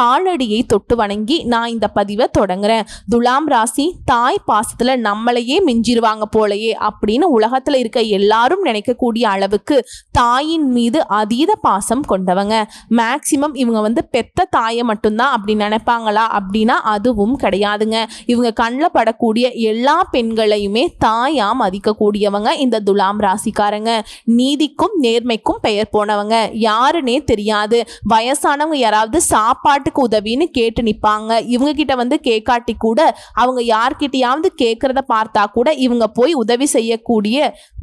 காலடியை தொட்டு வணங்கி நான் இந்த பதிவை தொடங்குறேன். துலாம் ராசி தாய் பாசத்துல நம்மளையே மிஞ்சிருவாங்க போலயே அப்படின்னு உலகத்துல இருக்க எல்லாரும் நினைக்கக்கூடிய அளவுக்கு தாயின் மீது அதீத பாசம் கொண்டவங்க. மேக்சிமம் இவங்க வந்து பெத்த தாயை மட்டும்தான் அப்படி நினைப்பாங்களா? அப்படின்னா அதுவும் கிடையாதுங்க. இவங்க கண்ணில் படக்கூடிய எல்லா பெண்களையுமே தாயா மதிக்கக்கூடியவங்க இந்த துலாம் ராசிக்காரங்க. நீதிக்கும் நேர்மைக்கும் பெயர் போனவங்க. யாருன்னே தெரியாது. வயசானவங்க யாராவது சாப்பாட்டு சாப்பாட்டுக்கு உதவின்னு கேட்டு நிற்பாங்க இவங்க கிட்ட வந்து கேட்காட்டி கூட அவங்க யார்கிட்டயாவது கேட்கறத பார்த்தா கூட இவங்க போய் உதவி செய்யக்கூடிய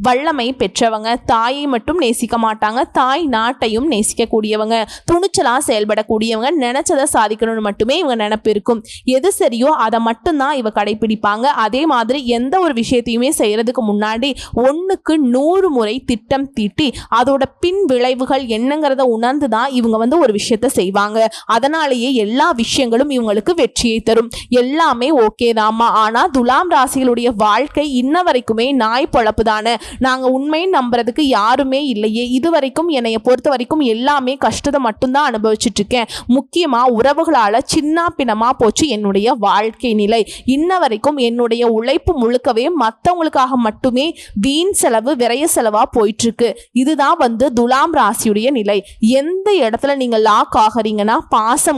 வல்லமை பெற்றவங்க. தாயை மட்டும் நேசிக்க மாட்டாங்க. தாய் நாட்டையும் நேசிக்கக்கூடியவங்க. துணிச்சலாக செயல்படக்கூடியவங்க. நினைச்சதை சாதிக்கணும்னு மட்டுமே இவங்க நினப்பு இருக்கும். எது சரியோ அதை மட்டும்தான் இவ கடைபிடிப்பாங்க. அதே மாதிரி எந்த ஒரு விஷயத்தையுமே செய்யறதுக்கு முன்னாடி ஒன்றுக்கு நூறு முறை திட்டம் தீட்டி அதோட பின் விளைவுகள் என்னங்கிறத உணர்ந்து தான் இவங்க வந்து ஒரு விஷயத்த செய்வாங்க. அதனாலேயே எல்லா விஷயங்களும் இவங்களுக்கு வெற்றியை தரும். எல்லாமே ஓகே தாம்மா. ஆனால் துலாம் ராசிகளுடைய வாழ்க்கை இன்ன வரைக்குமே நாய் பொழப்பு தானே நாங்கள் உண்மையை நம்புறதுக்கு யாருமே இல்லையே. இது வரைக்கும் என்னைய பொறுத்த வரைக்கும் எல்லாமே கஷ்டத்தை மட்டும்தான் அனுபவிச்சுட்டு இருக்கேன் முக்கியமாக உறவுகளால் சின்ன பின்னமாக போச்சு என்னுடைய வாழ்க்கை நிலை. இன்ன வரைக்கும் என்னுடைய உழைப்பு முழுக்கவே மற்றவங்களுக்காக மட்டுமே வீண் செலவு விரைய செலவாக போயிட்டு இருக்கு இதுதான் வந்து துலாம் ராசியுடைய நிலை. எந்த இடத்துல நீங்கள் லாக் ஆகிறீங்கன்னா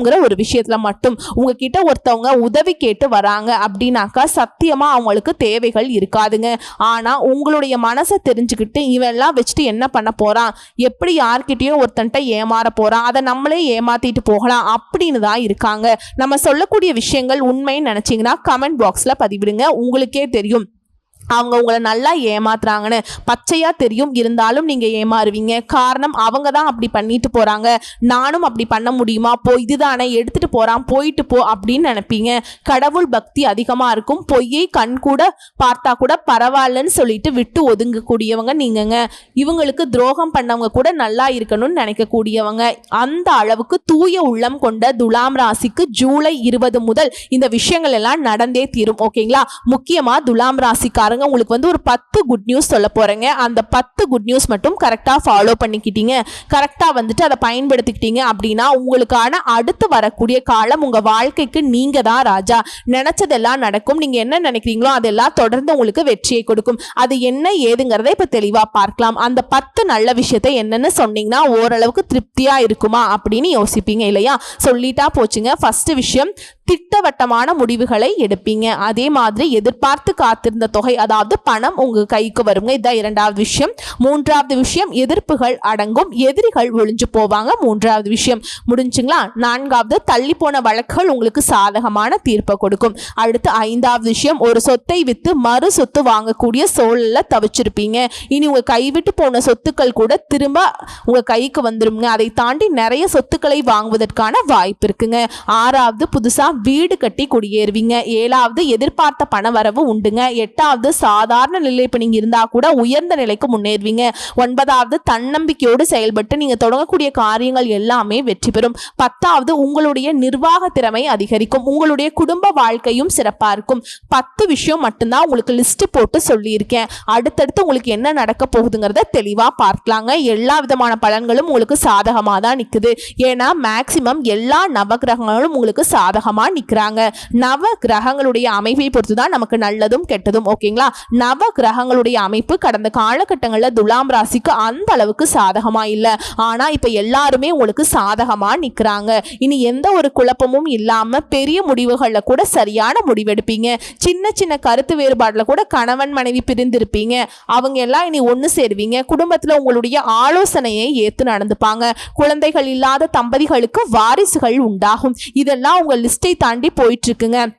அப்படிங்கிற ஒரு விஷயத்தில் மட்டும் உங்ககிட்ட ஒருத்தவங்க உதவி கேட்டு வராங்க அப்படின்னாக்கா சத்தியமாக அவங்களுக்கு தேவைகள் இருக்காதுங்க. ஆனால் உங்களுடைய மனசை தெரிஞ்சுக்கிட்டு இவெல்லாம் வச்சுட்டு என்ன பண்ண போகிறான் எப்படி யார்கிட்டயோ ஒருத்தன்ட்ட ஏமாற போகிறான் அதை நம்மளே ஏமாற்றிட்டு போகலாம் அப்படின்னு தான் இருக்காங்க. நம்ம சொல்லக்கூடிய விஷயங்கள் உண்மைன்னு நினச்சிங்கன்னா கமெண்ட் பாக்ஸில் பதிவிடுங்க. உங்களுக்கே தெரியும். அவங்க உங்களை நல்லா ஏமாத்துறாங்கன்னு பச்சையாக தெரியும். இருந்தாலும் நீங்கள் ஏமாறுவீங்க. காரணம் அவங்க தான் அப்படி பண்ணிட்டு போகிறாங்க நானும் அப்படி பண்ண முடியுமா? போ இதுதானே எடுத்துகிட்டு போகிறான் போயிட்டு போ அப்படின்னு நினைப்பீங்க. கடவுள் பக்தி அதிகமாக இருக்கும். பொய்யை கண் கூட பார்த்தா கூட பரவாயில்லன்னு சொல்லிட்டு விட்டு ஒதுங்கக்கூடியவங்க நீங்கங்க. இவங்களுக்கு துரோகம் பண்ணவங்க கூட நல்லா இருக்கணும்னு நினைக்கக்கூடியவங்க. அந்த அளவுக்கு தூய உள்ளம் கொண்ட துலாம் ராசிக்கு ஜூலை இருபது முதல் இந்த விஷயங்கள் எல்லாம் நடந்தே தீரும். ஓகேங்களா? முக்கியமாக துலாம் ராசிக்காரங்க பாருங்க உங்களுக்கு வந்து ஒரு பத்து குட் நியூஸ் சொல்ல போறேங்க. அந்த பத்து குட் நியூஸ் மட்டும் கரெக்டாக ஃபாலோ பண்ணிக்கிட்டீங்க. கரெக்டாக வந்துட்டு அதை பயன்படுத்திக்கிட்டீங்க அப்படின்னா உங்களுக்கான அடுத்து வரக்கூடிய காலம் உங்கள் வாழ்க்கைக்கு நீங்கள் தான் ராஜா. நினச்சதெல்லாம் நடக்கும். நீங்கள் என்ன நினைக்கிறீங்களோ அதெல்லாம் தொடர்ந்து உங்களுக்கு வெற்றியை கொடுக்கும். அது என்ன ஏதுங்கிறத இப்போ தெளிவாக பார்க்கலாம். அந்த பத்து நல்ல விஷயத்தை என்னன்னு சொன்னீங்கன்னா ஓரளவுக்கு திருப்தியாக இருக்குமா அப்படின்னு யோசிப்பீங்க இல்லையா? சொல்லிட்டா போச்சுங்க. ஃபர்ஸ்ட் விஷயம் திட்டவட்டமான முடிவுகளை எடுப்பீங்க. அதே மாதிரி எதிர்பார்த்து காத்திருந்த தொகை அதாவது பணம் உங்க கைக்கு வருங்க. இதுதான் இரண்டாவது விஷயம். மூன்றாவது விஷயம் எதிர்ப்புகள் அடங்கும் எதிரிகள் ஒழிஞ்சு போவாங்க. மூன்றாவது விஷயம் முடிஞ்சுங்களா? நான்காவது தள்ளி போன வழக்குகள் உங்களுக்கு சாதகமான தீர்ப்பை கொடுக்கும். அடுத்து ஐந்தாவது விஷயம் ஒரு சொத்தை வித்து மறு சொத்து வாங்கக்கூடிய சூழல்ல தவிச்சிருப்பீங்க. இனி உங்க கைவிட்டு போன சொத்துக்கள் கூட திரும்ப உங்க கைக்கு வந்துருங்க அதை தாண்டி நிறைய சொத்துக்களை வாங்குவதற்கான வாய்ப்பு இருக்குங்க. ஆறாவது புதுசா வீடு கட்டி குடியேறுவீங்க. ஏழாவது எதிர்பார்த்த பண வரவு உண்டுங்க. எட்டாவது சாதாரண நிலை இப்போ நீங்கள் இருந்தால் கூட உயர்ந்த நிலைக்கு முன்னேறுவீங்க. ஒன்பதாவது தன்னம்பிக்கையோடு செயல்பட்டு நீங்கள் தொடங்கக்கூடிய காரியங்கள் எல்லாமே வெற்றி பெறும். பத்தாவது உங்களுடைய நிர்வாக திறமை அதிகரிக்கும். உங்களுடைய குடும்ப வாழ்க்கையும் சிறப்பாக இருக்கும். பத்து விஷயம் மட்டும்தான் உங்களுக்கு லிஸ்ட் போட்டு சொல்லியிருக்கேன். அடுத்தடுத்து உங்களுக்கு என்ன நடக்க போகுதுங்கிறத தெளிவாக பார்க்கலாங்க. எல்லா விதமான பலன்களும் உங்களுக்கு சாதகமாக தான் நிற்குது ஏன்னா மேக்சிமம் எல்லா நவகிரகங்களும் உங்களுக்கு சாதகமாக நிற்கிறாங்க நவ கிரகங்களுடைய அமைப்பை பொறுத்து தான் நமக்கு நல்லதும் கெட்டதும் ஓகேங்களா? நவ கிரகங்களுடைய அமைப்பு கடந்த காலகட்டங்களில் துலாம் ராசிக்கு அந்த அளவுக்கு சாதகமா இல்லை. ஆனா இப்ப எல்லாருமே உங்களுக்கு சாதகமா நிக்கிறாங்க. இனி எந்த ஒரு குழப்பமும் இல்லாம பெரிய முடிவுகளில் கூட சரியான முடிவெடுப்பீங்க. சின்ன சின்ன கருத்து வேறுபாடுல கூட கணவன் மனைவி பிரிந்திருப்பீங்க. அவங்க எல்லாம் இனி ஒன்று சேருவீங்க. குடும்பத்தில் உங்களுடைய ஆலோசனையை ஏற்று நடந்துப்பாங்க. குழந்தைகள் இல்லாத தம்பதிகளுக்கு வாரிசுகள் உண்டாகும். இதெல்லாம் உங்க லிஸ்டை தாண்டி போயிட்டு இருக்குங்க.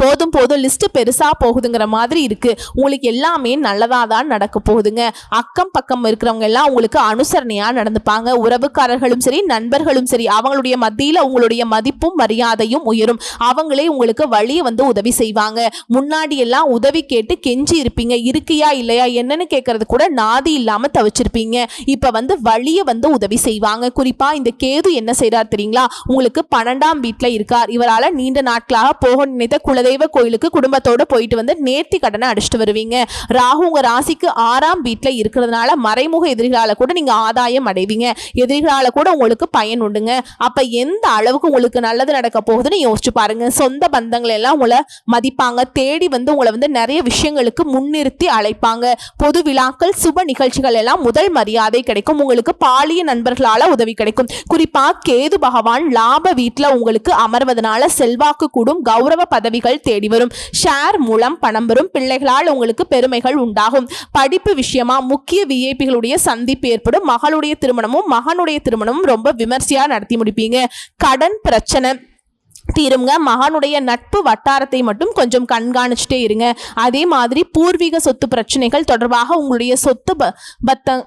போதும் போதும் லிஸ்ட்டு பெருசாக போகுதுங்கிற மாதிரி இருக்குது உங்களுக்கு எல்லாமே நல்லதாக தான் நடக்க போகுதுங்க. அக்கம் பக்கம் இருக்கிறவங்க எல்லாம் உங்களுக்கு அனுசரணையாக நடந்துப்பாங்க. உறவுக்காரர்களும் சரி நண்பர்களும் சரி அவங்களுடைய மத்தியில் உங்களுடைய மதிப்பும் மரியாதையும் உயரும். அவங்களே உங்களுக்கு வழியை வந்து உதவி செய்வாங்க. முன்னாடி எல்லாம் உதவி கேட்டு கெஞ்சி இருப்பீங்க. இருக்கியா இல்லையா என்னன்னு கேட்கறது கூட நாதி இல்லாமல் தவிச்சிருப்பீங்க. இப்போ வந்து வழியை வந்து உதவி செய்வாங்க. குறிப்பாக இந்த கேது என்ன செய்கிறார் தெரியுங்களா? உங்களுக்கு பன்னெண்டாம் வீட்டில் இருக்கார். இவரால் நீண்ட நாட்களாக போக நினைத்த குலதெய்வ கோயிலுக்கு குடும்பத்தோடு போயிட்டு வந்து நேர்த்தி கடனை அடிச்சுட்டு வருவீங்க. ராகு உங்கள் ராசிக்கு ஆறாம் வீட்டில் இருக்கிறதுனால மறைமுக எதிரிகளால் கூட நீங்கள் ஆதாயம் அடைவீங்க. எதிரிகளால் கூட உங்களுக்கு பயன் உண்டுங்க. அப்போ எந்த அளவுக்கு உங்களுக்கு நல்லது நடக்க போகுதுன்னு யோசிச்சு பாருங்க. சொந்த பந்தங்கள் எல்லாம் உங்களை மதிப்பாங்க. தேடி வந்து உங்களை வந்து நிறைய விஷயங்களுக்கு முன்னிறுத்தி அழைப்பாங்க. பொது விழாக்கள் சுப நிகழ்ச்சிகள் எல்லாம் முதல் மரியாதை கிடைக்கும். உங்களுக்கு பாலிய நண்பர்களால் உதவி கிடைக்கும். குறிப்பாக கேது பகவான் லாப வீட்டில் உங்களுக்கு அமர்வதனால செல்வாக்கு கூடும். கௌரவ பதவிகள் தேடி வரும். ஷேர் மூலம் பணம் வரும் பிள்ளைகளால் உங்களுக்கு பெருமைகள் உண்டாகும். படிப்பு விஷயமா முக்கிய விஐபிகளுடைய சந்திப்பு ஏற்படும். மகளுடைய திருமணமும் மகனுடைய திருமணமும் ரொம்ப விமர்சையா நடத்தி முடிப்பீங்க. கடன் பிரச்சனை தீருங்க. மகனுடைய நட்பு வட்டாரத்தை மட்டும் கொஞ்சம் கண்காணிச்சுட்டே இருங்க. அதே மாதிரி பூர்வீக சொத்து பிரச்சனைகள் தொடர்பாக உங்களுடைய சொத்து ப- பத்த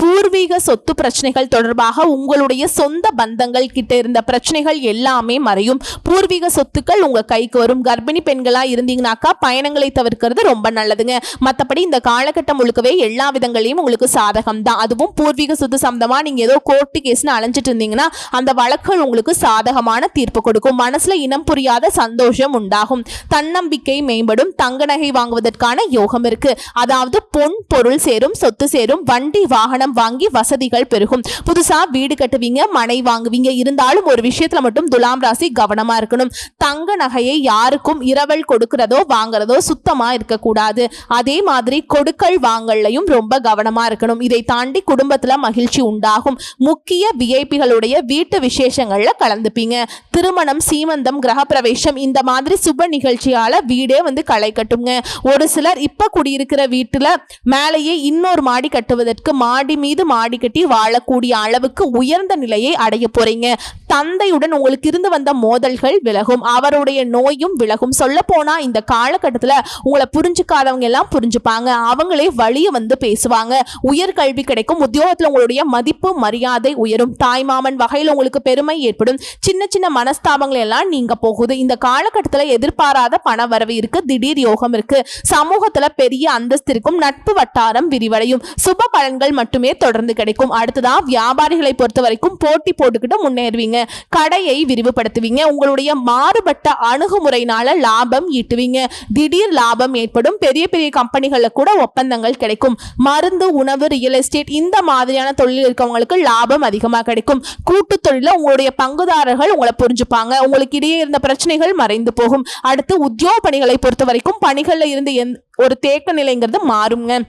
பூர்வீக சொத்து பிரச்சனைகள் தொடர்பாக உங்களுடைய சொந்த பந்தங்கள் கிட்ட இருந்த பிரச்சனைகள் எல்லாமே மறையும். பூர்வீக சொத்துக்கள் உங்க கைக்கு வரும். கர்ப்பிணி பெண்களா இருந்தீங்கனாக்கா பயணங்களை தவிர்க்கிறது ரொம்ப நல்லதுங்க. மற்றபடி இந்த காலகட்டம் முழுக்கவே எல்லா விதங்களையும் உங்களுக்கு சாதகம் தான் அதுவும் பூர்வீக சொத்து சம்பந்தமா நீங்க ஏதோ கோர்ட்டு கேஸ்னு அலைஞ்சிட்டு இருந்தீங்கன்னா அந்த வழக்குகள் உங்களுக்கு சாதகமான தீர்ப்பு கொடுக்கும். மனசுல இனம் புரியாத சந்தோஷம் உண்டாகும். தன்னம்பிக்கை மேம்படும். தங்க நகை வாங்குவதற்கான யோகம் இருக்கு. அதாவது பொன் பொருள் சேரும் சொத்து சேரும் வண்டி வாகனம் வாங்கி வசதிகள் பெருகும். புதுசா வீடு கட்டுவீங்க மனை வாங்குவீங்க. இருந்தாலும் ஒரு விஷயத்துல மட்டும் துலாம் ராசி கவனமா இருக்கணும். தங்க நகையை யாருக்கும் இரவல் கொடுக்கிறதோ வாங்குறதோ சுத்தமா இருக்கக்கூடாது. அதே மாதிரி கொடுக்கல் வாங்கல்லையும் ரொம்ப கவனமா இருக்கணும். இதை தாண்டி குடும்பத்துல மகிழ்ச்சி உண்டாகும். முக்கிய விஐபிகளுடைய வீட்டு விசேஷங்கள்ல கலந்துப்பீங்க. திருமணம் சீமந்தம் கிரகப்பிரவேசம் இந்த மாதிரி சுப நிகழ்ச்சியால வீடே வந்து களை கட்டுங்க. ஒரு சிலர் இப்ப குடியிருக்கிற வீட்டுல மேலேயே இன்னொரு மாடி கட்டுவதற்கு மாடி மீது மாடி கட்டி வாழக்கூடிய அளவுக்கு உயர்ந்த நிலையை அடைய போறீங்க. தந்தையுடன் உங்களுக்கு இருந்து வந்த மோதல்கள் விலகும். அவருடைய நோயும் விலகும். சொல்ல போனா இந்த காலகட்டத்தில் உங்களை புரிஞ்சுக்காதவங்க எல்லாம் புரிஞ்சுப்பாங்க. அவங்களே வழிய வந்து பேசுவாங்க. உயர்கல்வி கிடைக்கும். உத்தியோகத்தில் உங்களுடைய மதிப்பு மரியாதை உயரும். தாய்மாமன் வகையில் உங்களுக்கு பெருமை ஏற்படும். சின்ன சின்ன மனஸ்தாபங்கள் எல்லாம் நீங்க போகுது. இந்த காலகட்டத்தில் எதிர்பாராத பண வரவு இருக்கு. திடீர் யோகம் இருக்கு. சமூகத்துல பெரிய அந்தஸ்து இருக்கும். நட்பு வட்டாரம் விரிவடையும். சுப பலன்கள் மட்டுமே தொடர்ந்து கிடைக்கும். அடுத்ததான் வியாபாரிகளை பொறுத்த வரைக்கும் போட்டி போட்டுக்கிட்டு முன்னேறுவீங்க. கடையை விரிவுபடுத்துவீங்க. உங்களுடைய மாறுபட்ட அணுகுமுறையினால லாபம் ஈட்டுவீங்க. திடீர் லாபம் ஏற்படும். பெரிய பெரிய கம்பெனிகளில் கூட ஒப்பந்தங்கள் கிடைக்கும். மருந்து உணவு ரியல் எஸ்டேட் இந்த மாதிரியான தொழில் இருக்கவங்களுக்கு லாபம் அதிகமாக கிடைக்கும். கூட்டு தொழில உங்களுடைய பங்குதாரர்கள் உங்களை புரிஞ்சுப்பாங்க. உங்களுக்கு இடையே இருந்த பிரச்சனைகள் மறைந்து போகும். அடுத்து உத்தியோக பணிகளை பொறுத்த வரைக்கும் பணிகளில் இருந்து எந் ஒரு தேக்க நிலைங்கிறது மாறுங்க.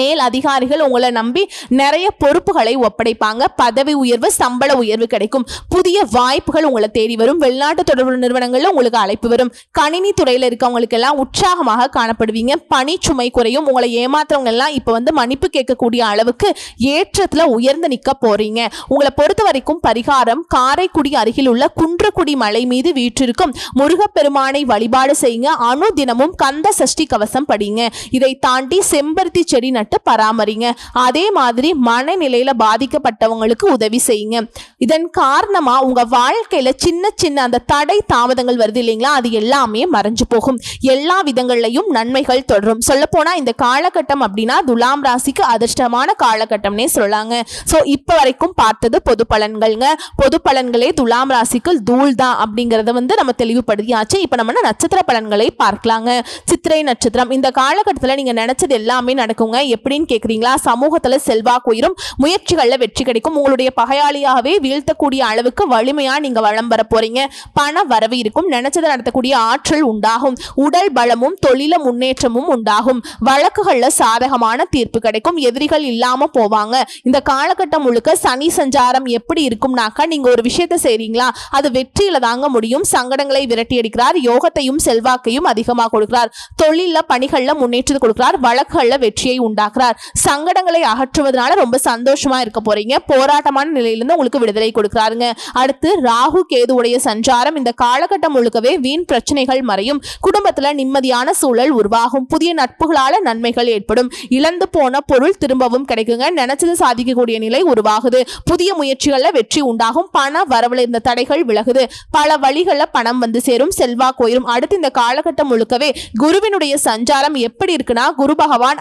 மேல் அதிகாரிகள் உங்களை நம்பி நிறைய பொறுப்புகளை ஒப்படைப்பாங்க. பதவி உயர்வு சம்பள உயர்வு கிடைக்கும். புதிய வாய்ப்புகள் உங்களை தேடி வரும். வெளிநாட்டு தொடர்பு நிறுவனங்களில் உங்களுக்கு அழைப்பு வரும். கணினி துறையில் இருக்கவங்களுக்கு எல்லாம் உற்சாகமாக காணப்படுவீங்க. பணி சுமை குறையும். உங்களை ஏமாத்துறவங்க எல்லாம் இப்போ வந்து மன்னிப்பு கேட்கக்கூடிய அளவுக்கு ஏற்றத்தில் உயர்ந்து நிற்க போறீங்க. உங்களை பொறுத்த வரைக்கும் பரிகாரம் காரைக்குடி அருகில் உள்ள குன்றக்குடி மலை மீது வீற்றிருக்கும் முருகப்பெருமானை வழிபாடு செய்யுங்க. அணு தினமும் கந்த சஷ்டி கவசம் படிங்க. இதை தாண்டி செம்பருத்தி செடி நட்டு பராமரிங்க. அதே மாதிரி மனநிலையில பாதிக்கப்பட்டவங்களுக்கு உதவி செய்யுங்க. இதன் காரணமா உங்க வாழ்க்கையில சின்ன சின்ன அந்த தடை தாமதங்கள் வருது இல்லைங்களா? அது எல்லாமே மறைஞ்சு போகும். எல்லா விதங்கள்லையும் நன்மைகள் தொடரும். சொல்ல போனா இந்த காலகட்டம் அப்படின்னா துலாம் ராசிக்கு அதிர்ஷ்டமான காலகட்டம்னே சொல்லலாங்க. ஸோ இப்போ வரைக்கும் பார்த்தது பொது பலன்கள்ங்க. பொது பலன்களே துலாம் ராசிக்கு தூள் தான் அப்படிங்கறத வந்து நம்ம தெளிவுபடுத்தியாச்சு. இப்போ நம்ம நட்சத்திர பலன்களை பார்க்கலாங்க. சித்திரை நட்சத்திரம். இந்த காலகட்டத்தில் நீங்க நினைச்சது எல்லாமே நடக்குங்க. எப்படின்னு கேட்குறீங்களா சமூகத்துல செல்வாக்கு உயரும் முயற்சிகளில் வெற்றி கிடைக்கும். உங்களுடைய பகையாளியாகவே வீழ்த்தக்கூடிய அளவுக்கு வலிமையா நீங்க வளம் வர போறீங்க. பண வரவு இருக்கும். நினைச்சதை நடத்தக்கூடிய ஆற்றல் உண்டாகும். உடல் பலமும் தொழில முன்னேற்றமும் உண்டாகும். வழக்குகள்ல சாதகமான தீர்ப்பு கிடைக்கும். எதிரிகள் இல்லாம போவாங்க. இந்த காலகட்டம் முழுக்க சனி சஞ்சாரம் எப்படி இருக்கும்னாக்கா நீங்க ஒரு விஷயத்தை செய்கிறீங்களா அது வெற்றியில தாங்க முடியும். சங்கடங்களை விரட்டி அடிக்கிறார். யோகத்தையும் செல்வாக்கையும் அதிகமாக கொடுக்கிறார். தொழில பணிகள்ல முன்னேற்றத்தை கொடுக்கிறார். வழக்குகளில் வெற்றியை உண்டு உண்டாக்குறார். சங்கடங்களை அகற்றுவதனால ரொம்ப சந்தோஷமா இருக்க போறீங்க. போராட்டமான நிலையிலிருந்து உங்களுக்கு விடுதலை கொடுக்குறாருங்க. அடுத்து ராகு கேதுவுடைய சஞ்சாரம். இந்த காலகட்டம் முழுக்கவே வீண் பிரச்சனைகள் மறையும். குடும்பத்துல நிம்மதியான சூழல் உருவாகும். புதிய நட்புகளால நன்மைகள் ஏற்படும். இழந்து போன பொருள் திரும்பவும் கிடைக்குங்க. நினைச்சது சாதிக்கக்கூடிய நிலை உருவாகுது. புதிய முயற்சிகள்ல வெற்றி உண்டாகும். பண வரவுல இருந்த தடைகள் விலகுது. பல வழிகளில் பணம் வந்து சேரும் செல்வாக்கு உயரும் அடுத்து இந்த காலகட்டம் முழுக்கவே குருவினுடைய சஞ்சாரம் எப்படி இருக்குன்னா குரு பகவான்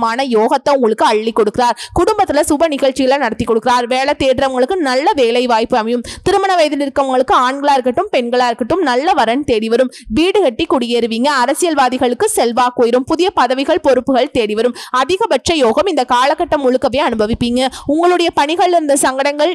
விதமான யோகத்தை உங்களுக்கு அள்ளி கொடுக்கிறார். குடும்பத்தில் சுப நிகழ்ச்சிகளை நடத்தி கொடுக்கிறார். வேலை தேடுறவங்களுக்கு நல்ல வேலை வாய்ப்பு அமையும். திருமண வயதில் இருக்கவங்களுக்கு ஆண்களாக இருக்கட்டும் பெண்களாக இருக்கட்டும் நல்ல வரன் தேடி வரும். வீடு கட்டி குடியேறுவீங்க. அரசியல்வாதிகளுக்கு செல்வாக்கு உயரும் புதிய பதவிகள் பொறுப்புகள் தேடி வரும். அதிகபட்ச யோகம் இந்த காலகட்டம் முழுக்கவே அனுபவிப்பீங்க. உங்களுடைய பணிகள் இருந்த சங்கடங்கள்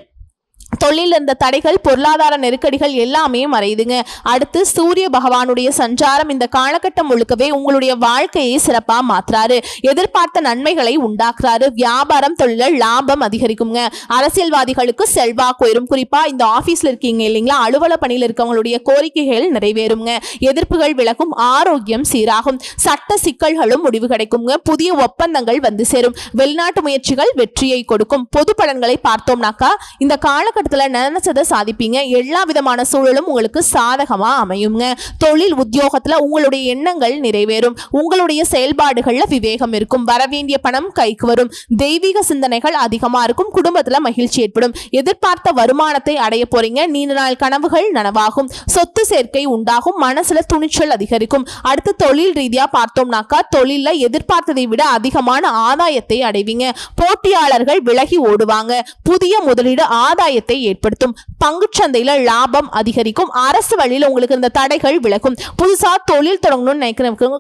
தொழில் இருந்த தடைகள் பொருளாதார நெருக்கடிகள் எல்லாமே மறையுதுங்க. அடுத்து சூரிய பகவானுடைய சஞ்சாரம் இந்த காலகட்டம் முழுக்கவே உங்களுடைய வாழ்க்கையை சிறப்பாக மாத்துறாரு. எதிர்பார்த்த நன்மைகளை உண்டாக்குறாரு. வியாபாரம் தொழில லாபம் அதிகரிக்குங்க. அரசியல்வாதிகளுக்கு செல்வாக்கு உயரும் குறிப்பா இந்த ஆபீஸ்ல இருக்கீங்க இல்லைங்களா? அலுவல பணியில் இருக்கவங்களுடைய கோரிக்கைகள் நிறைவேறுங்க. எதிர்ப்புகள் விலகும் ஆரோக்கியம் சீராகும். சட்ட சிக்கல்களும் முடிவு கிடைக்குங்க. புதிய ஒப்பந்தங்கள் வந்து சேரும். வெளிநாட்டு முயற்சிகள் வெற்றியை கொடுக்கும். பொது பலன்களை பார்த்தோம்னாக்கா இந்த கால காலகட்டத்தில் நினைச்சதை சாதிப்பீங்க. எல்லா விதமான சூழலும் உங்களுக்கு சாதகமாக அமையுங்க. தொழில் உத்தியோகத்தில் உங்களுடைய எண்ணங்கள் நிறைவேறும். உங்களுடைய செயல்பாடுகளில் விவேகம் இருக்கும். வரவேண்டிய பணம் கைக்கு வரும். தெய்வீக சிந்தனைகள் அதிகமாக இருக்கும். குடும்பத்தில் மகிழ்ச்சி ஏற்படும். எதிர்பார்த்த வருமானத்தை அடைய போறீங்க. நீண்ட நாள் கனவுகள் நனவாகும். சொத்து சேர்க்கை உண்டாகும். மனசுல துணிச்சல் அதிகரிக்கும். அடுத்து தொழில் ரீதியா பார்த்தோம்னாக்கா தொழில எதிர்பார்த்ததை விட அதிகமான ஆதாயத்தை அடைவீங்க. போட்டியாளர்கள் விலகி ஓடுவாங்க. புதிய முதலீடு ஆதாயத்தை ஏற்படுத்தும். பங்குச்சந்தையில லாபம் அதிகரிக்கும். அரசு வழியில் உங்களுக்கு இந்த தடைகள் விலகும். புதுசா தொழில் தொடங்கணும்னு நினைக்கிறவங்க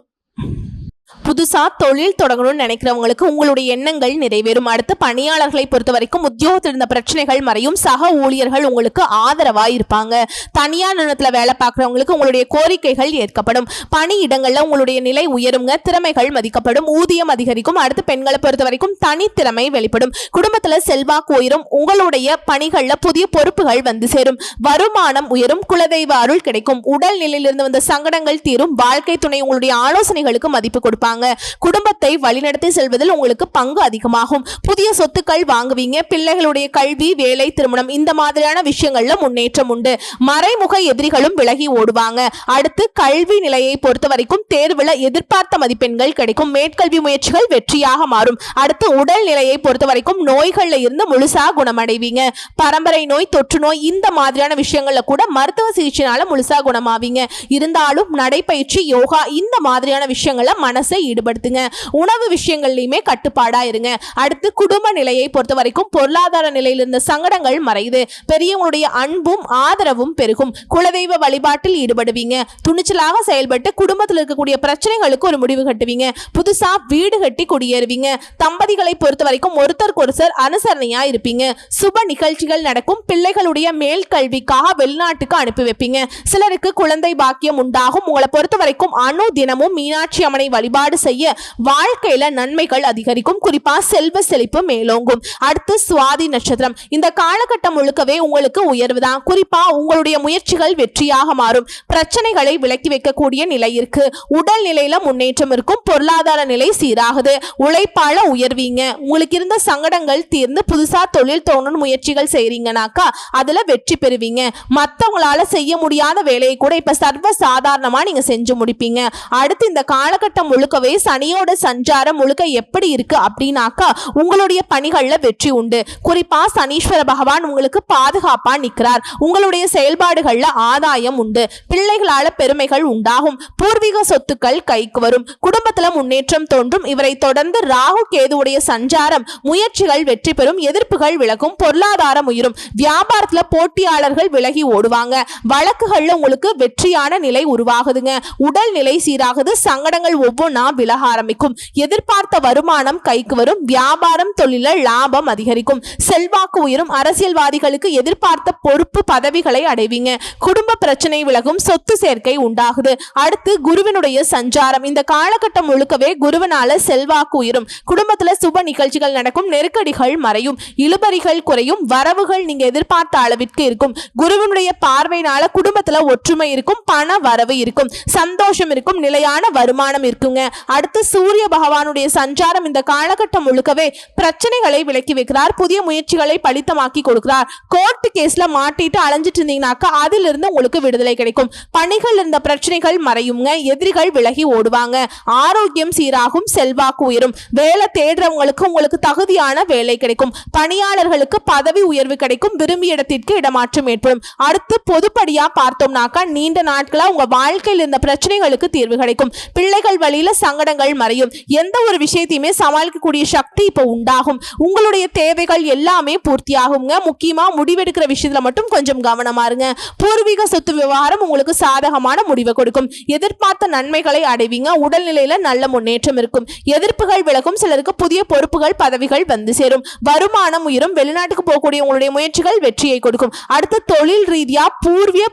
புதுசா தொழில் தொடங்கணும்னு நினைக்கிறவங்களுக்கு உங்களுடைய எண்ணங்கள் நிறைவேறும். அடுத்து பணியாளர்களை பொறுத்த வரைக்கும் உத்தியோகத்தில் இருந்த பிரச்சனைகள் மறையும். சக ஊழியர்கள் உங்களுக்கு ஆதரவா இருப்பாங்க தனியார் நிறுவனத்துல வேலை பார்க்குறவங்களுக்கு உங்களுடைய கோரிக்கைகள் ஏற்கப்படும். பணியிடங்கள்ல உங்களுடைய நிலை உயருங்க. திறமைகள் மதிக்கப்படும். ஊதியம் அதிகரிக்கும். அடுத்து பெண்களை பொறுத்த வரைக்கும் தனித்திறமை வெளிப்படும். குடும்பத்துல செல்வாக்கு உயரும். உங்களுடைய பணிகள்ல புதிய பொறுப்புகள் வந்து சேரும். வருமானம் உயரும். குலதெய்வ அருள் கிடைக்கும். உடல் நிலையிலிருந்து வந்த சங்கடங்கள் தீரும். வாழ்க்கை துணை உங்களுடைய ஆலோசனைகளுக்கு மதிப்பு கொடுப்பாங்க. குடும்பத்தை வழிநடத்தி செல்வதில் உங்களுக்கு பங்கு அதிகமாகும். புதிய சொத்துக்கள் வாங்குவீங்க. பிள்ளைகளுடைய கல்வி வேலை திருமணம் இந்த மாதிரியான விஷயங்கள்ல முன்னேற்றம் உண்டு. மறைமுக எதிரிகளும் விலகி ஓடுவாங்க. அடுத்து கல்வி நிலையை பொறுத்த வரைக்கும் தேர்வுல எதிர்பார்த்த மதிப்பெண்கள் கிடைக்கும். மேற்கல்வி முயற்சிகள் வெற்றியாக மாறும். அடுத்து உடல் நிலையை பொறுத்த வரைக்கும் நோய்கள்ல இருந்து முழுசா குணமடைவீங்க. பரம்பரை நோய் தொற்று நோய் இந்த மாதிரியான விஷயங்கள்ல கூட மருத்துவ சிகிச்சைனால முழுசா குணமாவீங்க. இருந்தாலும் நடைபயிற்சி யோகா இந்த மாதிரியான விஷயங்கள்ல மனசை ஈடுபடுத்துங்க. உணவு விஷயங்கள்லையுமே கட்டுப்பாடாக இருங்க அடுத்து குடும்ப நிலையை பொறுத்த வரைக்கும் பொருளாதார நிலையில் இருந்த சங்கடங்கள் மறையுது. பெரியவங்களுடைய அன்பும் ஆதரவும் பெருகும். குலதெய்வ வழிபாட்டில் ஈடுபடுவீங்க. துணிச்சலாக செயல்பட்டு குடும்பத்தில் இருக்கக்கூடிய பிரச்சனைகளுக்கு ஒரு முடிவு கட்டுவீங்க. புதுசா வீடு கட்டி குடியேறுவீங்க. தம்பதிகளை பொறுத்த வரைக்கும் ஒருத்தருக்கு ஒருத்தர் அனுசரணையா இருப்பீங்க. சுப நிகழ்ச்சிகள் நடக்கும். பிள்ளைகளுடைய மேல் கல்விக்காக வெளிநாட்டுக்கு அனுப்பி வைப்பீங்க. சிலருக்கு குழந்தை பாக்கியம் உண்டாகும். உங்களை பொறுத்த வரைக்கும் அணு தினமும் மீனாட்சி அம்மனை வழிபாடு செய்ய வாழ்க்கையில நன்மைகள் அதிகரிக்கும். குறிப்பா செல்வ செழிப்பு மேலோங்கும். அடுத்து சுவாதி நட்சத்திரம். இந்த காலகட்டம் முழுக்கவே உங்களுக்கு உயர்வு தான் குறிப்பா உங்களுடைய முயற்சிகள் வெற்றியாக மாறும். பிரச்சனைகளை விலக்கி வைக்கக்கூடிய நிலை இருக்கு. உடல் நிலையில முன்னேற்றம் இருக்கும். பொருளாதார நிலை சீராகுது. உழைப்பால உயர்வீங்க. உங்களுக்கு இருந்த சங்கடங்கள் தீர்ந்து புதுசா தொழில் தோணும் முயற்சிகள் செய்றீங்கனாக்கா அதுல வெற்றி பெறுவீங்க. மத்தவங்களால செய்ய முடியாத வேலையை கூட இப்ப சர்வ சாதாரணமா நீங்க செஞ்சு முடிப்பீங்க. அடுத்து இந்த காலகட்டம் முழுக்க முழுக்கவே சனியோட சஞ்சாரம் முழுக்க எப்படி இருக்கு அப்படின்னாக்கா உங்களுடைய பணிகள்ல வெற்றி உண்டு. குறிப்பா சனீஸ்வர பகவான் உங்களுக்கு பாதுகாப்பா நிக்கிறார். உங்களுடைய செயல்பாடுகள்ல ஆதாயம் உண்டு. பிள்ளைகளால பெருமைகள் உண்டாகும். பூர்வீக சொத்துக்கள் கைக்கு வரும். குடும்பத்துல முன்னேற்றம் தோன்றும். இவரை தொடர்ந்து ராகு கேதுவுடைய சஞ்சாரம் முயற்சிகள் வெற்றி பெறும். எதிர்ப்புகள் விலகும். பொருளாதாரம் உயரும். வியாபாரத்துல போட்டியாளர்கள் விலகி ஓடுவாங்க. வழக்குகள்ல உங்களுக்கு வெற்றியான நிலை உருவாகுதுங்க. உடல் நிலை சீராகுது. சங்கடங்கள் ஒவ்வொன்றா விலக ஆரம்பிக்கும். எதிர்பார்த்த வருமானம் கைக்கு வரும். வியாபாரம் தொழில லாபம் அதிகரிக்கும். செல்வாக்கு உயரும். அரசியல்வாதிகளுக்கு எதிர்பார்த்த பொறுப்பு பதவிகளை அடைவீங்க. குடும்ப பிரச்சனை விலகும். சொத்து சேர்க்கை உண்டாகுது. அடுத்து குருவினுடைய சஞ்சாரம். இந்த காலகட்டம் முழுக்கவே குருவினால செல்வாக்கு உயரும். குடும்பத்துல சுப நிகழ்ச்சிகள் நடக்கும். நெருக்கடிகள் மறையும். இழுபறிகள் குறையும். வரவுகள் நீங்க எதிர்பார்த்த அளவிற்கு இருக்கும். குருவினுடைய பார்வையினால குடும்பத்துல ஒற்றுமை இருக்கும். பண வரவு இருக்கும். சந்தோஷம் இருக்கும். நிலையான வருமானம் இருக்குங்க. அடுத்து சூரிய பகவானுடைய சஞ்சாரம் இந்த காலகட்டம் முழுக்கவே பிரச்சனைகளை விலக்கி வைக்கிறார். புதிய முயற்சிகளை பலித்தமாக்கி கொடுக்கிறார். கோர்ட் கேஸ்ல மாட்டிட்டு அலைஞ்சிட்டு இருந்தீங்கன்னாக்கா அதிலிருந்து உங்களுக்கு விடுதலை கிடைக்கும். பணிகள் இருந்த பிரச்சனைகள் மறையுங்க. எதிரிகள் விலகி ஓடுவாங்க. ஆரோக்கியம் சீராகும் செல்வாக்கு உயரும். வேலை தேடுறவங்களுக்கு உங்களுக்கு தகுதியான வேலை கிடைக்கும். பணியாளர்களுக்கு பதவி உயர்வு கிடைக்கும். விரும்பிய இடத்திற்கு இடமாற்றம் ஏற்படும். அடுத்து பொதுப்படியா பார்த்தோம்னாக்கா நீண்ட நாட்களா உங்க வாழ்க்கையில் இருந்த பிரச்சனைகளுக்கு தீர்வு கிடைக்கும். பிள்ளைகள் வழியில சங்கடங்கள் மறையும். எந்த ஒரு விஷயத்தையுமே சமாளிக்கக்கூடிய சக்தி இப்போ உண்டாகும். உங்களுடைய தேவைகள் எல்லாமே பூர்த்தியாகுங்க. முக்கியமாக முடிவெடுக்கிற விஷயத்துல மட்டும் கொஞ்சம் கவனமா இருங்க. பூர்வீக சொத்து விவகாரம் உங்களுக்கு சாதகமான முடிவை கொடுக்கும். எதிர்பார்த்த நன்மைகளை அடைவீங்க. உடல்நிலையில நல்ல முன்னேற்றம் இருக்கும். எதிர்ப்புகள் விலகும். சிலருக்கு புதிய பொறுப்புகள் பதவிகள் வந்து சேரும். வருமானம் உயரும். வெளிநாட்டுக்கு போகக்கூடிய உங்களுடைய முயற்சிகள் வெற்றியை கொடுக்கும். அடுத்த தொழில் ரீதியா பூர்வீக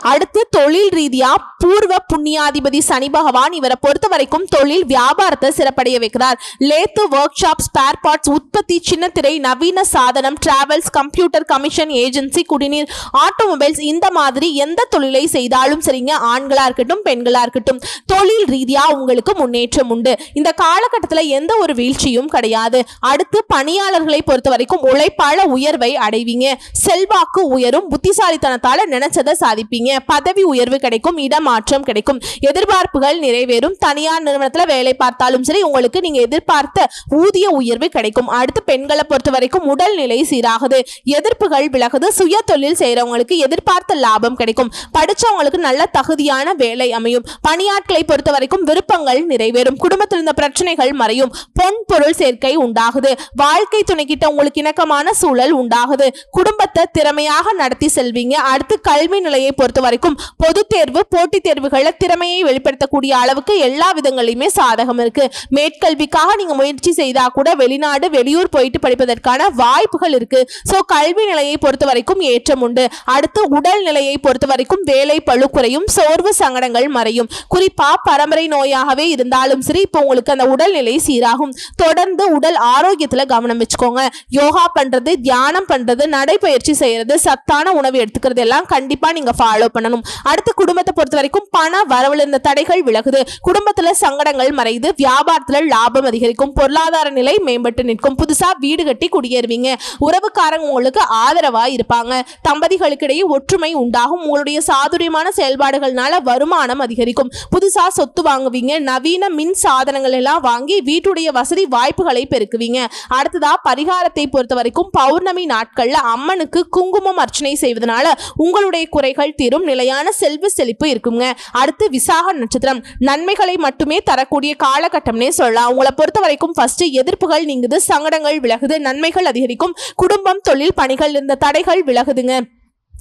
அடுத்து தொழில் ரீதியா பூர்வ புண்ணியாதிபதி சனி பகவான் இவரை பொறுத்த வரைக்கும் தொழில் வியாபாரத்தை சிறப்படைய வைக்கிறார். Lathe workshop spare parts உற்பத்தி சின்னத்திரை நவீன சாதனம் டிராவல்ஸ் கம்ப்யூட்டர் கமிஷன் ஏஜென்சி குடிநீர் ஆட்டோமொபைல்ஸ் இந்த மாதிரி எந்த தொழிலை செய்தாலும் சரிங்க ஆண்களா இருக்கட்டும் பெண்களா இருக்கட்டும் தொழில் ரீதியா உங்களுக்கு முன்னேற்றம் உண்டு. இந்த காலகட்டத்தில் எந்த ஒரு வீழ்ச்சியும் கிடையாது. அடுத்து பணியாளர்களை பொறுத்த வரைக்கும் உழைப்பாள உயர்வை அடைவீங்க. செல்வாக்கு உயரும் புத்திசாலித்தனத்தால நினைச்சதை சாதிப்பீங்க. பதவி உயர்வு கிடைக்கும் இடமாற்றம் கிடைக்கும். எதிர்பார்ப்புகள் நிறைவேறும். தனியார் நிறுவனத்தில் வேலை பார்த்தாலும் சரி உங்களுக்கு நீங்க எதிர்பார்த்த ஊதிய உயர்வு கிடைக்கும். அடுத்து பெண்களை பொறுத்த வரைக்கும் உடல்நிலை சீராகுது. எதிர்ப்புகள் விலகுது. சுய தொழில் செய்யறவங்களுக்கு எதிர்பார்த்த லாபம் கிடைக்கும். படிச்சவங்களுக்கு நல்ல தகுதியான வேலை அமையும். பணியாட்களை பொறுத்த வரைக்கும் விருப்பங்கள் நிறைவேறும். குடும்பத்தில் இருந்த பிரச்சனைகள் மறையும். பொன் பொருள் சேர்க்கை உண்டாகுது. வாழ்க்கை துணைக்கிட்ட உங்களுக்கு இணக்கமான சூழல் உண்டாகுது. குடும்பத்தை திறமையாக நடத்தி செல்வீங்க. அடுத்து கல்வி நிலையை பொறுத்த பொறுத்த வரைக்கும் பொது தேர்வு போட்டித் தேர்வுகள்ல திறமையை வெளிப்படுத்தக்கூடிய அளவுக்கு எல்லா விதங்களையுமே சாதகம் இருக்கு. மேற்கல்விக்காக நீங்க முயற்சி செய்தா கூட வெளிநாடு வெளியூர் போயிட்டு படிப்பதற்கான வாய்ப்புகள் இருக்கு. சோ கல்வி நிலையை பொறுத்த வரைக்கும் ஏற்றம் உண்டு. அடுத்து உடல் நிலையை பொறுத்த வரைக்கும் வேலை பழு குறையும் சோர்வு சங்கடங்கள் மறையும். குறிப்பா பரம்பரை நோயாகவே இருந்தாலும் சரி இப்போ உங்களுக்கு அந்த உடல்நிலை சீராகும். தொடர்ந்து உடல் ஆரோக்கியத்துல கவனம் வச்சுக்கோங்க. யோகா பண்றது தியானம் பண்றது நடைபயிற்சி செய்யறது சத்தான உணவு எடுத்துக்கிறது எல்லாம் கண்டிப்பா நீங்க ஃபாலோ பண்ணணும். அடுத்து குடும்பத்தை பொறுத்த வரைக்கும் பண வரவுல இருந்த தடைகள் விலகுது. குடும்பத்துல சங்கடங்கள் மறையுது. வியாபாரத்துல லாபம் அதிகரிக்கும். பொருளாதார நிலை மேம்பட்டு நிற்கும். புதுசா வீடு கட்டி குடியேறுவீங்க. உறவுக்காரங்க உங்களுக்கு ஆதரவா இருப்பாங்க. தம்பதிகளுக்கிடையே ஒற்றுமை உண்டாகும். உங்களுடைய சாதுரியமான செயல்பாடுகள்னால வருமானம் அதிகரிக்கும். புதுசா சொத்து வாங்குவீங்க. நவீன மின் சாதனங்கள் எல்லாம் வாங்கி வீட்டுடைய வசதி வாய்ப்புகளை பெருக்குவீங்க. அடுத்ததா பரிகாரத்தை பொறுத்த வரைக்கும் பௌர்ணமி நாட்கள்ல அம்மனுக்கு குங்குமம் அர்ச்சனை செய்வதனால உங்களுடைய குறைகள் தீரும் நிலையான செல்வ செழிப்பு இருக்குங்க. அடுத்து விசாக நட்சத்திரம். நன்மைகளை மட்டுமே தரக்கூடிய காலகட்டம்னே சொல்லலாம். உங்களை பொறுத்த வரைக்கும் ஃபர்ஸ்ட் எதிர்ப்புகள் நீங்குது சங்கடங்கள் விலகுது நன்மைகள் அதிகரிக்கும் குடும்பம் தொழில் பணிகள் இருந்த தடைகள் விலகுதுங்க.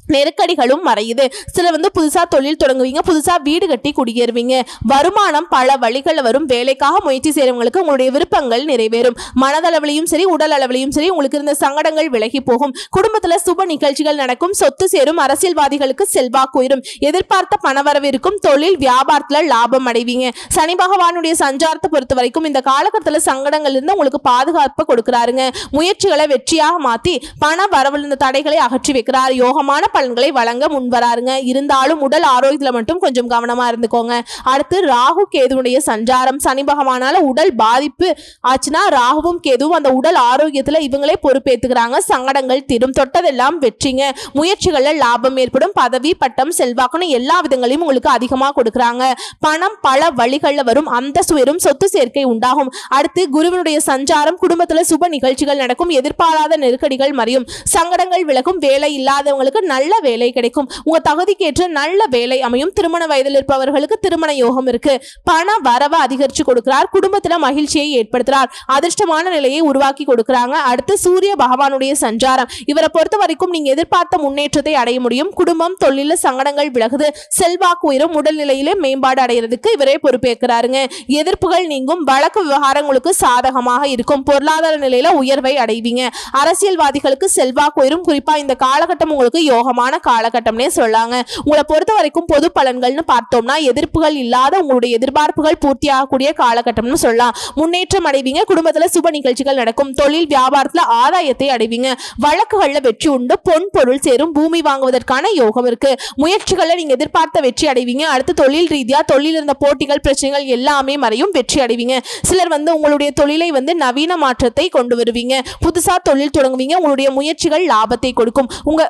நெருக்கடிகளும் மறையுது. சில வந்து புதுசாக தொழில் தொடங்குவீங்க புதுசாக வீடு கட்டி குடியேறுவீங்க. வருமானம் பல வழிகளில் வரும். வேலைக்காக முயற்சி செய்கிறவங்களுக்கு உங்களுடைய விருப்பங்கள் நிறைவேறும். மனதளவிலையும் சரி உடல் அளவிலையும் சரி உங்களுக்கு இருந்த சங்கடங்கள் விலகி போகும். குடும்பத்தில் சுப நிகழ்ச்சிகள் நடக்கும். சொத்து சேரும். அரசியல்வாதிகளுக்கு செல்வாக்கு உயரும். எதிர்பார்த்த பணவரவு இருக்கும். தொழில் வியாபாரத்தில் லாபம் அடைவீங்க. சனி பகவானுடைய சஞ்சாரத்தை பொறுத்த வரைக்கும் இந்த காலகட்டத்தில் சங்கடங்கள் இருந்து உங்களுக்கு பாதுகாப்பு கொடுக்குறாருங்க. முயற்சிகளை வெற்றியாக மாற்றி பண வரவில் இருந்த தடைகளை அகற்றி வைக்கிறார். யோகமான பலன்களை வழங்க முன்வராருங்க இருந்தாலும் உடல் ஆரோக்கியத்துல மட்டும் கொஞ்சம் கவனமா இருந்துக்கோங்க. அடுத்து ராகு கேதுவுடைய சஞ்சாரம். சனி பகவானால உடல் பாதிப்பு ஆச்சுன்னா ராகுவும் கேதுவும் அந்த உடல் ஆரோக்கியத்துல இவங்களே பொறுப்பேத்துக்கிறாங்க. சங்கடங்கள் தீரும் தொட்டதெல்லாம் வெற்றிங்க. முயற்சிகளில் லாபம் ஏற்படும். பதவி பட்டம் செல்வாக்குன்னு எல்லா விதங்களையும் உங்களுக்கு அதிகமா கொடுக்குறாங்க. பணம் பல வழிகளில் வரும். அந்த சுயரும் சொத்து சேர்க்கை உண்டாகும். அடுத்து குருவினுடைய சஞ்சாரம். குடும்பத்துல சுப நிகழ்ச்சிகள் நடக்கும். எதிர்பாராத நெருக்கடிகள் மறையும். சங்கடங்கள் விலகும். வேலை இல்லாதவங்களுக்கு நல்ல வேலை கிடைக்கும். உங்க தகுதிக்கேற்ற நல்ல வேலை அமையும். திருமண வயதில் இருப்பவர்களுக்கு திருமண யோகம் இருக்கு. பண வரவை அதிகரிச்சு கொடுக்கிறார். குடும்பத்துல மகிழ்ச்சியை ஏற்படுத்துறார். அதிர்ஷ்டமான நிலையை உருவாக்கி கொடுக்கிறாங்க. அடுத்து சூரிய பகவானுடைய சஞ்சாரம். இவரை பொறுத்த வரைக்கும் நீங்க எதிர்பார்த்த முன்னேற்றத்தை அடைய முடியும். குடும்பம் தொழில சங்கடங்கள் விலகுது. செல்வாக்கு உயரும். உடல்நிலையிலே மேம்பாடு அடைகிறதுக்கு இவரே பொறுப்பேற்கிறாருங்க. எதிர்ப்புகள் நீங்கும். வழக்கு விவகாரங்களுக்கு சாதகமாக இருக்கும். பொருளாதார நிலையில உயர்வை அடைவீங்க. அரசியல்வாதிகளுக்கு செல்வாக்கு உயரும். குறிப்பா இந்த காலகட்டம் உங்களுக்கு யோகம் யோகமான காலகட்டம்னே சொல்லாங்க. உங்களை பொறுத்த வரைக்கும் பொது பலன்கள்னு பார்த்தோம்னா எதிர்ப்புகள் இல்லாத உங்களுடைய எதிர்பார்ப்புகள் பூர்த்தியாகக்கூடிய காலகட்டம்னு சொல்லலாம். முன்னேற்றம் அடைவீங்க குடும்பத்தில் சுப நிகழ்ச்சிகள் நடக்கும் தொழில் வியாபாரத்தில் ஆதாயத்தை அடைவீங்க வழக்குகளில் வெற்றி உண்டு பொன் பொருள் சேரும் பூமி வாங்குவதற்கான யோகம் இருக்கு. முயற்சிகளில் நீங்க எதிர்பார்த்த வெற்றி அடைவீங்க அடுத்து தொழில் ரீதியாக தொழில் இருந்த போட்டிகள் பிரச்சனைகள் எல்லாமே மறையும் வெற்றி அடைவீங்க. சிலர் வந்து உங்களுடைய தொழிலை வந்து நவீன மாற்றத்தை கொண்டு வருவீங்க. புதுசாக தொழில் தொடங்குவீங்க உங்களுடைய முயற்சிகள் லாபத்தை கொடுக்கும். உங்க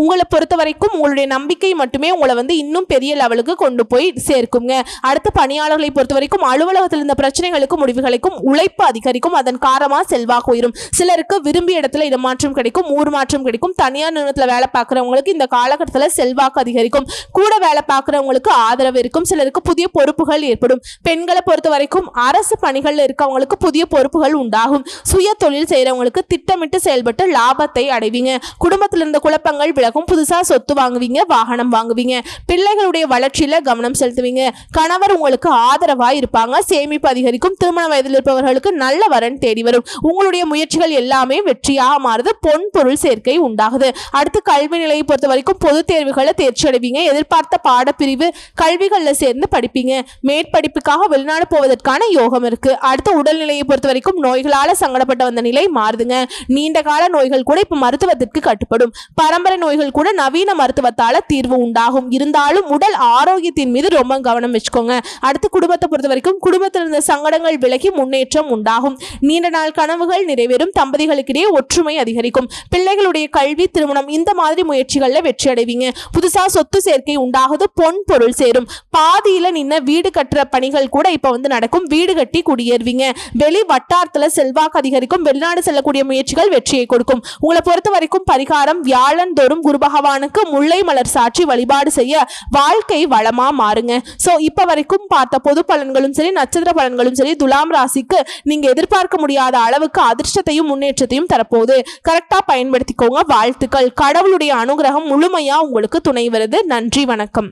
உங்களை பொறுத்த வரைக்கும் உங்களுடைய நம்பிக்கை மட்டுமே உங்களை வந்து இன்னும் பெரிய லெவலுக்கு கொண்டு போய் சேர்க்குங்க. அடுத்த பணியாளர்களை பொறுத்த வரைக்கும் அலுவலகத்தில் இருந்த பிரச்சனைகளுக்கும் முடிவுகளுக்கும் உழைப்பு அதிகரிக்கும். அதன் காரணமா செல்வாக்கு உயரும். சிலருக்கு விரும்பிய இடத்துல இடமாற்றம் கிடைக்கும் ஊர் மாற்றம் கிடைக்கும். தனியார் நிறுவனத்தில் வேலை பார்க்குறவங்களுக்கு இந்த காலகட்டத்தில் செல்வாக்கு அதிகரிக்கும். கூட வேலை பார்க்குறவங்களுக்கு ஆதரவு இருக்கும். சிலருக்கு புதிய பொறுப்புகள் ஏற்படும். பெண்களை பொறுத்த வரைக்கும் அரசு பணிகளில் இருக்கவங்களுக்கு புதிய பொறுப்புகள் உண்டாகும். சுய தொழில் செய்கிறவங்களுக்கு திட்டமிட்டு செயல்பட்டு லாபத்தை அடைவீங்க. குடும்பத்தில் இருந்த குழப்பங்கள் விலகும். புதுசா சொத்து வாங்குவீங்க வாகனம் வாங்குவீங்க பிள்ளைகளுடைய வளர்ச்சியில கவனம் செலுத்துவீங்க. கணவர் உங்களுக்கு ஆதரவா இருப்பாங்க சேமிப்பு அதிகரிக்கும் திருமண வயதில் இருப்பவர்களுக்கு நல்ல வரன் தேடி வரும். உங்களுடைய முயற்சிகள் எல்லாமே வெற்றியாக மாறுது பொன் பொருள் சேர்க்கை உண்டாகுது. அடுத்து கல்வி நிலையை பொறுத்த வரைக்கும் பொது தேர்வுகளை தேர்ச்சி அடைவீங்க எதிர்பார்த்த பாடப்பிரிவு கல்விகளில் சேர்ந்து படிப்பீங்க. மேற்படிப்புக்காக வெளிநாடு போவதற்கான யோகம் இருக்கு. அடுத்து உடல்நிலையை பொறுத்த வரைக்கும் நோய்களால சங்கடப்பட்ட வந்த நிலை மாறுதுங்க. நீண்ட கால நோய்கள் கூட இப்ப மருத்துவத்திற்கு கட்டுப்படும். பரம்பரை நோய்கள் கூட நவீன மருத்துவத்தால தீர்வு உண்டாகும். இருந்தாலும் உடல் ஆரோக்கியத்தின் மீது ரொம்ப கவனம் வச்சுக்கோங்க. அடுத்து குடும்பத்தை பொறுத்த வரைக்கும் குடும்பத்தில் இருந்த சங்கடங்கள் விலகி முன்னேற்றம் உண்டாகும். நீண்ட நாள் கனவுகள் நிறைவேறும். தம்பதிகளுக்கிடையே ஒற்றுமை அதிகரிக்கும். பிள்ளைகளுடைய கல்வி திருமணம் இந்த மாதிரி முயற்சிகள்ல வெற்றி அடைவீங்க. புதுசா சொத்து சேர்க்கை உண்டாகுது. பொன் பொருள் சேரும். பாதியில நின்ன வீடு கட்டுற பணிகள் கூட இப்ப வந்து நடக்கும். வீடு கட்டி குடியேறுவீங்க. வெளி வட்டாரத்துல செல்வாக்கு அதிகரிக்கும். வெளிநாடு செல்லக்கூடிய முயற்சிகள் வெற்றியை கொடுக்கும். உங்களை பொறுத்த வரைக்கும் பரிகாரம் வியாழந்தோறும் குரு பகவானுக்கு முல்லை மலர் சாற்றி வழிபாடு செய்ய வாழ்க்கை வளமா மாறுங்க. ஸோ இப்போ வரைக்கும் பார்த்த பொது பலன்களும் சரி நட்சத்திர பலன்களும் சரி துலாம் ராசிக்கு நீங்க எதிர்பார்க்க முடியாத அளவுக்கு அதிர்ஷ்டத்தையும் முன்னேற்றத்தையும் தரப்போகுது. கரெக்டா பயன்படுத்திக்கோங்க. வாழ்த்துக்கள். கடவுளுடைய அனுகிரகம் முழுமையா உங்களுக்கு துணை வருது. நன்றி வணக்கம்.